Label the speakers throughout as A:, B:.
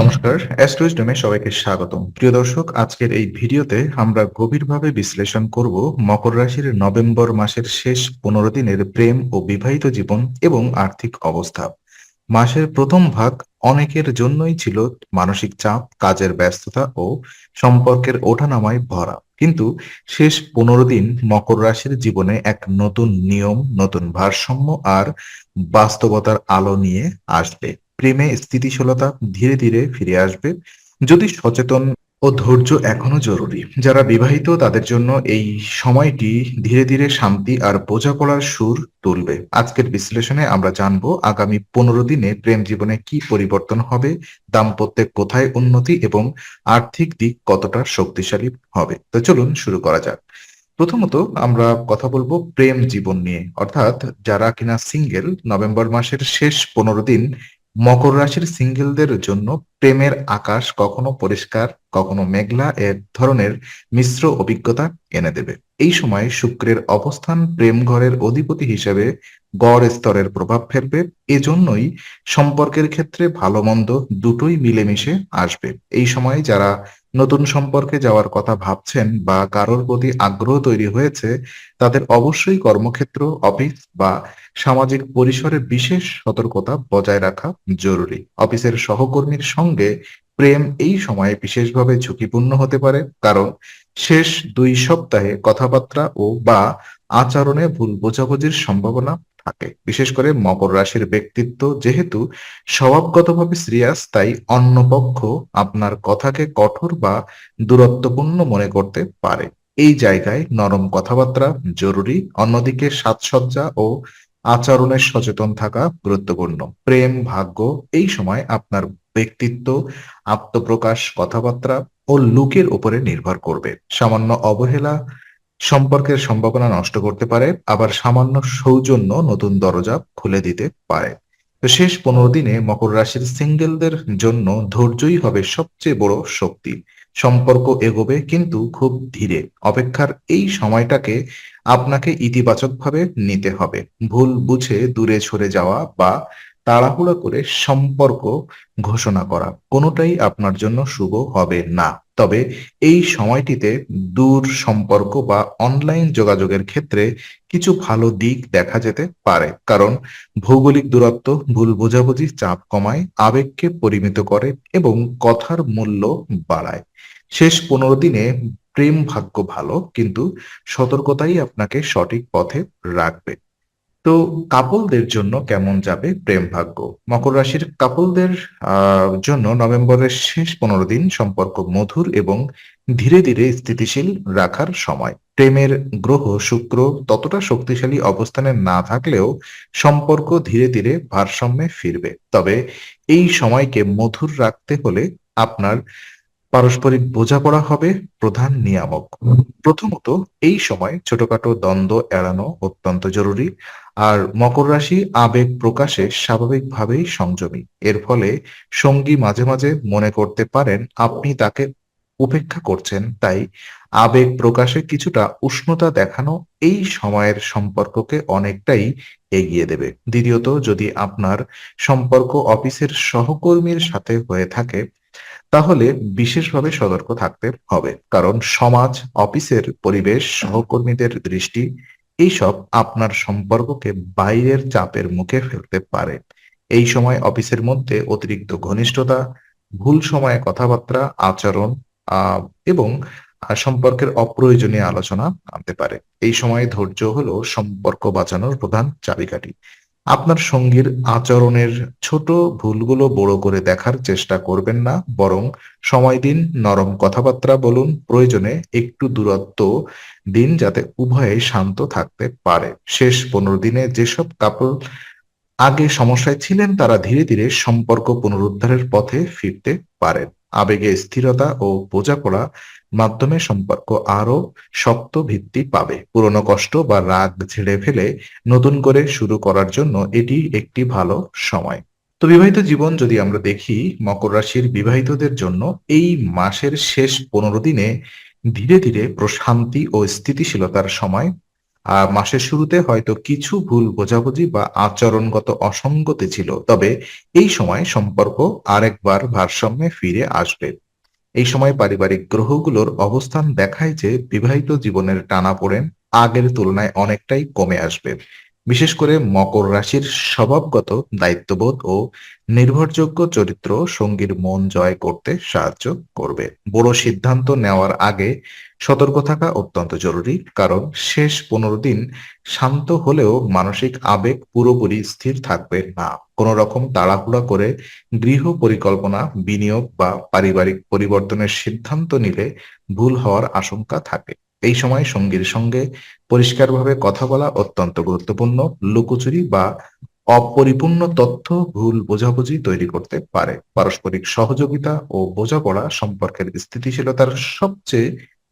A: নমস্কার অ্যাস্ট্রোইজডমে সবাইকে স্বাগতম। প্রিয় দর্শক, আজকের এই ভিডিওতে আমরা গভীরভাবে বিশ্লেষণ করব মকর রাশির নভেম্বর মাসের শেষ পনেরো দিনের প্রেম ও বিবাহিত জীবন এবং আর্থিক অবস্থা। মাসের প্রথম ভাগ অনেকের জন্যই ছিল মানসিক চাপ, কাজের ব্যস্ততা ও সম্পর্কের ওঠানামায় ভরা। কিন্তু শেষ পনেরো দিন মকর রাশির জীবনে এক নতুন নিয়ম, নতুন ভারসাম্য আর বাস্তবতার আলো নিয়ে আসবে। প্রেমে স্থিতিশীলতা ধীরে ধীরে ফিরে আসবে। যদি সচেতন ও ধৈর্য এখনও জরুরি, যারা বিবাহিত তাদের জন্য এই সময়টি ধীরে ধীরে শান্তি আর বোঝাপড়ার সুর তুলবে। আজকের বিশ্লেষণে আমরা জানব আগামী পনেরো দিনে প্রেম জীবনে কি পরিবর্তন হবে, দাম্পত্যে কোথায় উন্নতি এবং আর্থিক দিক কতটা শক্তিশালী হবে। তো চলুন শুরু করা যাক। প্রথমত আমরা কথা বলব প্রেম জীবন নিয়ে। অর্থাৎ যারা কিনা সিঙ্গেল নভেম্বর মাসের শেষ পনেরো দিন মকর রাশির সিঙ্গেলদের জন্য প্রেমের আকাশ কখনো পরিষ্কার, কখনো মেঘলা এর ধরনের মিশ্র অভিজ্ঞতা এনে দেবে। এই সময় শুক্রের অবস্থান প্রেম ঘরের অধিপতি হিসেবে গড় স্তরের প্রভাব ফেলবে। এজন্যই সম্পর্কের ক্ষেত্রে ভালো মন্দ দুটোই মিলেমিশে আসবে। এই সময় যারা নতুন সম্পর্কে যাওয়ার কথা ভাবছেন বা কারোর প্রতি আগ্রহ তৈরি হয়েছে, তাদের অবশ্যই কর্মক্ষেত্র, অফিস বা সামাজিক পরিসরে বিশেষ সতর্কতা বজায় রাখা জরুরি। অফিসের সহকর্মীর সঙ্গে প্রেম এই সময়ে বিশেষভাবে ঝুঁকিপূর্ণ হতে পারে, কারণ শেষ দুই সপ্তাহে কথাবার্তা ও বা আচরণে ভুল বোঝাবুঝির সম্ভাবনা থাকে। বিশেষ করে মকর রাশির ব্যক্তিত্ব যেহেতু স্বভাবগতভাবে সিরিয়াস তাই অন্য পক্ষ আপনার কথাকে কঠোর বা দূরত্বপূর্ণ মনে করতে পারে। এই জায়গায় নরম কথাবার্তা জরুরি, অন্যদিকে সাজসজ্জা ও আচরণের সচেতন থাকা গুরুত্বপূর্ণ। প্রেম, ভাগ্য, এই সময় আপনার ব্যক্তিত্ব, আত্মপ্রকাশ, কথাবার্তা ও লুকের উপরে নির্ভর করবে। সামান্য অবহেলা সম্পর্কের সম্ভাবনা নষ্ট করতে পারে, আবার সামান্য সৌজন্য নতুন দরজা খুলে দিতে পারে। তো শেষ পনেরো দিনে মকর রাশির সিঙ্গেলদের জন্য ধৈর্যই হবে সবচেয়ে বড় শক্তি। সম্পর্ক এগোবে কিন্তু খুব ধীরে। অপেক্ষার এই সময়টাকে আপনাকে ইতিবাচকভাবে নিতে হবে। ভুল বুঝে দূরে সরে যাওয়া বা তাড়াহুড়ো করে সম্পর্ক ঘোষণা করা। কোনোটাই আপনার জন্য শুভ হবে না। তবে এই সময়টিতে দূর সম্পর্ক বা অনলাইন যোগাযোগের ক্ষেত্রে কিছু ভালো দিক দেখা যেতে পারে। কারণ ভৌগোলিক দূরত্ব, ভুল বোঝাবুঝি, চাপ কমায়, আবেগকে পরিমিত করে এবং কথার মূল্য বাড়ায়। শেষ পনেরো দিনে প্রেম ভাগ্য ভালো, কিন্তু সতর্কতাই আপনাকে সঠিক পথে রাখবে। তো কাপলদের জন্য কেমন যাবে প্রেম ভাগ্য? মকর রাশির কাপলদের জন্য নভেম্বরের শেষ পনেরো দিন সম্পর্ক মধুর এবং ধীরে ধীরে স্থিতিশীল রাখার সময়। প্রেমের গ্রহ শুক্র ততটা শক্তিশালী অবস্থানে না থাকলেও সম্পর্ক ধীরে ধীরে ভারসাম্যে ফিরবে। তবে এই সময়কে মধুর রাখতে হলে আপনার পারস্পরিক বোঝাপড়া হবে প্রধান নিয়ামক। প্রথমত, এই সময় ছোটখাটো দ্বন্দ্ব এড়ানো অত্যন্ত জরুরি আর মকর রাশি আবেগ প্রকাশে স্বাভাবিকভাবেই সংযমী। এর ফলে সঙ্গী মাঝে মাঝে মনে করতে পারেন আপনি তাকে উপেক্ষা করছেন, তাই আবেগ প্রকাশে কিছুটা উষ্ণতা দেখানো এই সময়ের সম্পর্ককে অনেকটাই এগিয়ে দেবে। দ্বিতীয়ত, যদি আপনার সম্পর্ক অফিসের সহকর্মীর সাথে হয়ে থাকে তাহলে বিশেষভাবে সতর্ক থাকতে হবে। কারণ সমাজ, অফিসের পরিবেশ, সহকর্মীদের দৃষ্টি, এইসব আপনার সম্পর্ককে বাইরের চাপের মুখে ফেলতে পারে। এই সময় অফিসের মধ্যে অতিরিক্ত ঘনিষ্ঠতা, ভুল সময়ে কথাবার্তা, আচরণ এবং সম্পর্কের অপ্রয়োজনীয় আলোচনা আনতে পারে। এই সময় ধৈর্য হলো সম্পর্ক বাঁচানোর প্রধান চাবিকাঠি। আপনার সঙ্গীর আচরণের ছোট ভুলগুলো বড় করে দেখার চেষ্টা করবেন না, বরং সময় দিন, নরম কথাবার্তা বলুন, প্রয়োজনে একটু দূরত্ব দিন যাতে উভয়ে শান্ত থাকতে পারে। শেষ পনেরো দিনে যেসব কাপল আগে সমস্যায় ছিলেন, তারা ধীরে ধীরে সম্পর্ক পুনরুদ্ধারের পথে ফিরতে পারেন। আবেগে স্থিরতা ও বোঝাপড়া মাধ্যমে সম্পর্ক আরও শক্ত ভিত্তি পাবে। পুরনো কষ্ট বা রাগ ছেড়ে ফেলে নতুন করে শুরু করার জন্য এটি একটি ভালো সময়। তো বিবাহিত জীবন যদি আমরা দেখি, মকর রাশির বিবাহিতদের জন্য এই মাসের শেষ পনেরো দিনে ধীরে ধীরে প্রশান্তি ও স্থিতিশীলতার সময় মাসের শুরুতে হয়তো কিছু ভুল বোঝাবুঝি বা আচরণগত অসঙ্গতি ছিল, তবে এই সময় সম্পর্ক আরেকবার ভারসাম্যে ফিরে আসবে। এই সময় পারিবারিক গ্রহগুলোর অবস্থান দেখায় যে বিবাহিত জীবনের টানা পড়েন আগের তুলনায় অনেকটাই কমে আসবে। বিশেষ করে মকর রাশির স্বভাবগত দায়িত্ববোধ ও নির্ভরযোগ্য চরিত্র সঙ্গীর মন জয় করতে সাহায্য করবে। বড় সিদ্ধান্ত নেওয়ার আগে সতর্ক থাকা অত্যন্ত জরুরি, কারণ শেষ পনেরো দিন শান্ত হলেও মানসিক আবেগ পুরোপুরি স্থির থাকবে না। কোনো রকম তাড়াহুড়া করে গৃহ পরিকল্পনা, বিনিয়োগ বা পারিবারিক পরিবর্তনের সিদ্ধান্ত নিলে ভুল হওয়ার আশঙ্কা থাকে। এই সময় সঙ্গীর সঙ্গে পরিষ্কারভাবে কথা বলা অত্যন্ত গুরুত্বপূর্ণ। লুকোচুরি বা অপরিপূর্ণ তথ্য ভুল বোঝাবুঝি তৈরি করতে পারে। পারস্পরিক সহযোগিতা ও বোঝাপড়া সম্পর্কের স্থিতিশীলতার সবচেয়ে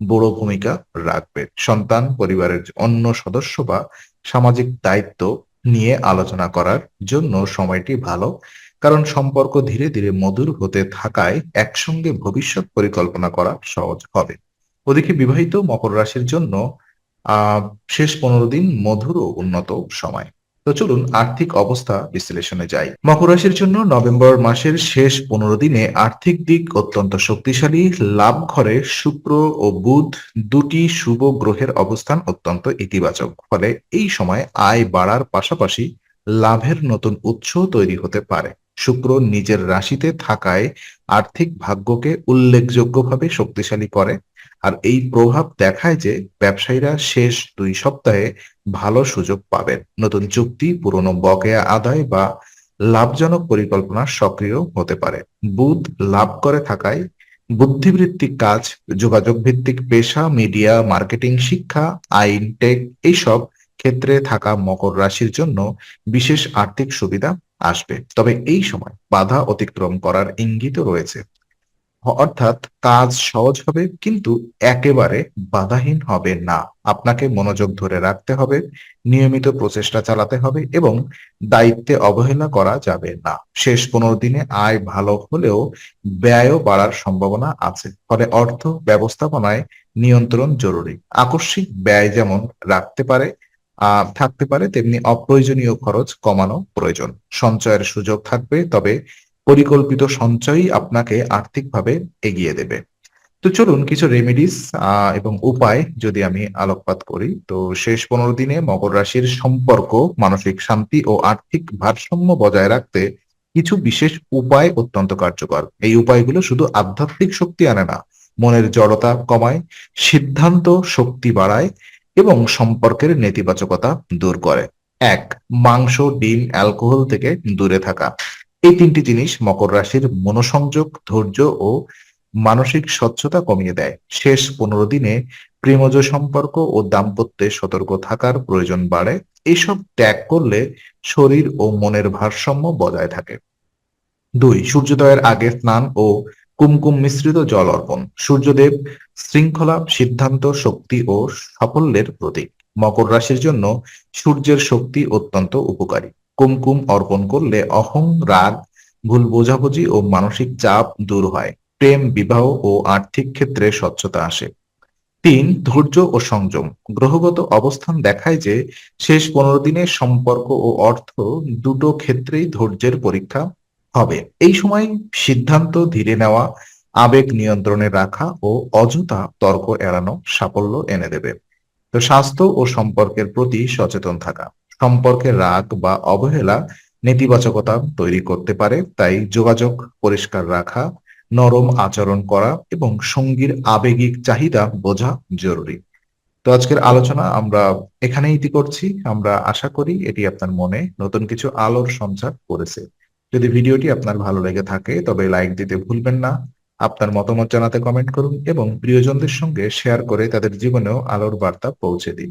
A: বড় ভূমিকা রাখবে। সন্তান, পরিবারের অন্য সদস্য বা সামাজিক দায়িত্ব নিয়ে আলোচনা করার জন্য সময়টি ভালো, কারণ সম্পর্ক ধীরে ধীরে মধুর হতে থাকায় একসঙ্গে ভবিষ্যৎ পরিকল্পনা করা সহজ হবে। ওদিকে বিবাহিত মকর রাশির জন্য শেষ পনেরো দিন মধুর ও উন্নত সময়। তো চলুন আর্থিক অবস্থা বিশ্লেষণে যাই। মকর রাশির জন্য নভেম্বর মাসের শেষ পনেরো দিনে আর্থিক দিক অত্যন্ত শক্তিশালী। লাভ ঘরে শুক্র ও বুধ দুটি শুভ গ্রহের অবস্থান অত্যন্ত ইতিবাচক। ফলে এই সময় আয় বাড়ার পাশাপাশি লাভের নতুন উৎস তৈরি হতে পারে। শুক্র নিজের রাশিতে থাকায় আর্থিক ভাগ্যকে উল্লেখযোগ্যভাবে শক্তিশালী করে। আর এই প্রভাব দেখায় যে ব্যবসায়ীরা শেষ দুই সপ্তাহে ভালো সুযোগ পাবেন। নতুন চুক্তি, পুরনো বকেয়া আদায় বা লাভজনক পরিকল্পনা সক্রিয় হতে পারে। বুধ লাভ করে থাকায় বুদ্ধিবৃত্তিক কাজ যোগাযোগ ভিত্তিক পেশা, মিডিয়া, মার্কেটিং, শিক্ষা, আইন, টেক এইসব ক্ষেত্রে থাকা মকর রাশির জন্য বিশেষ আর্থিক সুবিধা আসবে। তবে এই সময় বাধা অতিক্রম করার ইঙ্গিত রয়েছে। অর্থাৎ কাজ সহজ হবে, কিন্তু একেবারে বাধাহীন হবে না। আপনাকে মনোযোগ ধরে রাখতে হবে, নিয়মিত প্রচেষ্টা চালাতে হবে এবং দায়িত্বে অবহেলা করা যাবে না। শেষ পনেরো দিনে আয় ভালো হলেও ব্যয়ও বাড়ার সম্ভাবনা আছে। ফলে অর্থ ব্যবস্থাপনায় নিয়ন্ত্রণ জরুরি। আকস্মিক ব্যয় যেমন রাখতে পারে থাকতে পারে, তেমনি অপ্রয়োজনীয় খরচ কমানো প্রয়োজন। সঞ্চয়ের সুযোগ থাকবে, তবে পরিকল্পিত সঞ্চয়ই আপনাকে আর্থিকভাবে এগিয়ে দেবে। তো চলুন কিছু রেমেডিস এবং উপায় যদি আমি আলোকপাত করি, তো শেষ পনেরো দিনে মকর রাশির সম্পর্ক, মানসিক শান্তি ও আর্থিক ভারসাম্য বজায় রাখতে কিছু বিশেষ উপায় অত্যন্ত কার্যকর। এই উপায়গুলো শুধু আধ্যাত্মিক শক্তি আনে না, মনের জড়তা কমায়, সিদ্ধান্ত শক্তি বাড়ায় এবং সম্পর্কের নেতিবাচকতা দূর করে। এক, মাংস, ডিম, অ্যালকোহল থেকে দূরে থাকা। এই তিনটি জিনিস মকর রাশির মনোসংযোগ, ধৈর্য ও মানসিক স্বচ্ছতা কমিয়ে দেয়। শেষ পনেরো দিনে প্রেমজ সম্পর্ক ও দাম্পত্যে সতর্ক থাকার প্রয়োজন বাড়ে। এসব ত্যাগ করলে শরীর ও মনের ভারসাম্য বজায় থাকে। দুই, সূর্যোদয়ের আগে স্নান ও কুমকুম মিশ্রিত জল অর্পণ। সূর্যদেব শৃঙ্খলা, সিদ্ধান্ত, শক্তি ও সাফল্যের প্রতীক। মকর রাশির জন্য সূর্যের শক্তি অত্যন্ত উপকারী। কুমকুম অর্পণ করলে অহং রাগ, ভুল বোঝাবুঝি ও মানসিক চাপ দূর হয়। প্রেম, বিবাহ ও আর্থিক ক্ষেত্রে স্বচ্ছতা আসে। তিন, ধৈর্য ও সংযম। গ্রহগত অবস্থান দেখায় যে শেষ পনেরো দিনের সম্পর্ক ও অর্থ দুটো ক্ষেত্রেই ধৈর্যের পরীক্ষা হবে। এই সময় সিদ্ধান্ত ধীরে নেওয়া, আবেগ নিয়ন্ত্রণে রাখা ও অযথা তর্ক এড়ানো সাফল্য এনে দেবে। তো স্বাস্থ্য ও সম্পর্কের প্রতি সচেতন থাকা। সম্পর্কে রাগ বা অবহেলা নেতিবাচকতা তৈরি করতে পারে। তাই যোগাযোগ পরিষ্কার রাখা, নরম আচরণ করা এবং সঙ্গীর আবেগিক চাহিদা বোঝা জরুরি। তো আজকের আলোচনা আমরা এখানেই ইতি করছি। আমরা আশা করি এটি আপনার মনে নতুন কিছু আলোর সঞ্চার করেছে। যদি ভিডিওটি আপনার ভালো লেগে থাকে, তবে লাইক দিতে ভুলবেন না। আপনার মতামত জানাতে কমেন্ট করুন এবং প্রিয়জনদের সঙ্গে শেয়ার করে তাদের জীবনেও আলোর বার্তা পৌঁছে দিন।